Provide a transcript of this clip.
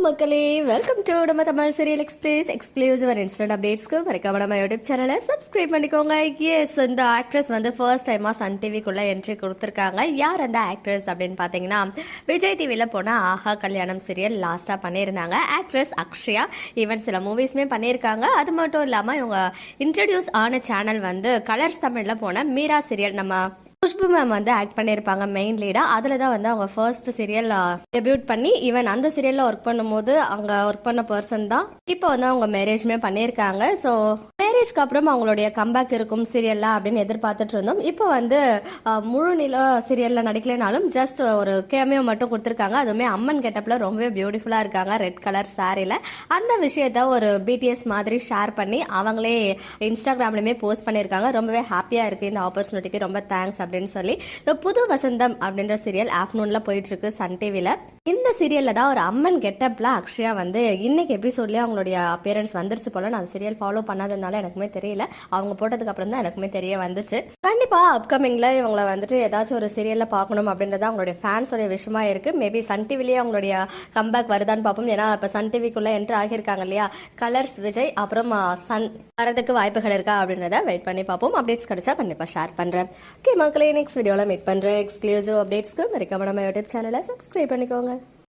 வணக்கம் மக்களே welcome to நம்ம Tamil serial express exclusive and instant அப்டேட்ஸ்க்கு மறக்காம நம்ம யூடியூப் சேனலை சப்ஸ்கிரைப் பண்ணிக்கோங்க. எஸ் இந்த ஆக்ட்ரஸ் வந்து ஃபர்ஸ்ட் டைமாக சன் டிவிக்குள்ள என்ட்ரி கொடுத்துருக்காங்க. யார் அந்த ஆக்ட்ரஸ் அப்படின்னு பார்த்தீங்கன்னா விஜய் டிவியில் போன ஆஹா கல்யாணம் சீரியல் லாஸ்ட்டாக பண்ணியிருந்தாங்க. ஆக்ட்ரஸ் அக்ஷயா ஈவன் சில மூவிஸ்மே பண்ணியிருக்காங்க. அது மட்டும் இல்லாமல் இவங்க இன்ட்ரடியூஸ் ஆன சேனல் வந்து கலர்ஸ் தமிழில் போன மீரா சீரியல் நம்ம குஷ்பு மேம் வந்து ஆக்ட் பண்ணியிருப்பாங்க மெயின் லீடா அதில் தான் வந்து அவங்க ஃபர்ஸ்ட் சீரியல் டெபியூட் பண்ணி ஈவன் அந்த சீரியலில் ஒர்க் பண்ணும்போது அவங்க ஒர்க் பண்ண பர்சன் தான். இப்போ வந்து அவங்க மேரேஜ்மே பண்ணியிருக்காங்க. ஸோ மேரேஜ்க்கு அப்புறம் அவங்களுடைய கம்பேக் இருக்கும் சீரியல்ல அப்படின்னு எதிர்பார்த்துட்டு இருந்தோம். இப்போ வந்து முழு நில சீரியலில் நடிக்கலைனாலும் ஜஸ்ட் ஒரு கேமியோ மட்டும் கொடுத்துருக்காங்க. அதுவுமே அம்மன் கெட்டப்பில் ரொம்பவே பியூட்டிஃபுல்லாக இருக்காங்க ரெட் கலர் சாரியில் அந்த விஷயத்த ஒரு பிடிஎஸ் மாதிரி ஷேர் பண்ணி அவங்களே இன்ஸ்டாகிராம்லையுமே போஸ்ட் பண்ணியிருக்காங்க. ரொம்பவே ஹாப்பியாக இருக்குது இந்த ஆப்பர்ச்சுனிட்டிக்கு ரொம்ப தேங்க்ஸ் அப்படின்னு சொல்லி. இந்த புது வசந்தம் அப்படின்ற சீரியல் ஆஃப்டர்நூனில் போயிட்டு இருக்கு சன் டிவியில் இந்த சீரியலில் தான் ஒரு அம்மன் கெட்டப்பில் அக்ஷயா வந்து இன்னைக்கு எபிசோட்லேயே அவங்களுடைய அப்பியரன்ஸ் வந்துருச்சு போல. நான் சீரியல் ஃபாலோ பண்ணாததுனால எனக்குமே தெரியல. அவங்க போட்டதுக்கு அப்புறம் தான் எனக்குமே தெரிய வந்துச்சு. கண்டிப்பாக அப்கமிங்கில் இவங்களை வந்துட்டு ஏதாச்சும் ஒரு சீரியலில் பார்க்கணும் அப்படின்றது அவங்களுடைய ஃபேன்ஸோடைய விஷயமா இருக்கு. மேபி சன் டிவிலேயே அவங்களுடைய கம்பேக் வருதான்னு பார்ப்போம். ஏன்னா இப்போ சன் டிவிக்குள்ளே என்ட்ரு ஆகியிருக்காங்க இல்லையா? கலர்ஸ் விஜய் அப்புறம் சன் வரதுக்கு வாய்ப்புகள் இருக்கா அப்படின்றத வெயிட் பண்ணி பார்ப்போம். அப்டேட்ஸ் கிடைச்சா கண்டிப்பாக ஷேர் பண்ணுறேன் ஓகே மக்களே நெக்ஸ்ட் வீடியோவில் மீட் பண்ணுறேன் எக்ஸ்க்ளூசிவ் அப்டேட்ஸ்க்கு மறக்காம நம்ம யூடியூப் சேனலை சப்ஸ்கிரைப் பண்ணிக்கோங்க.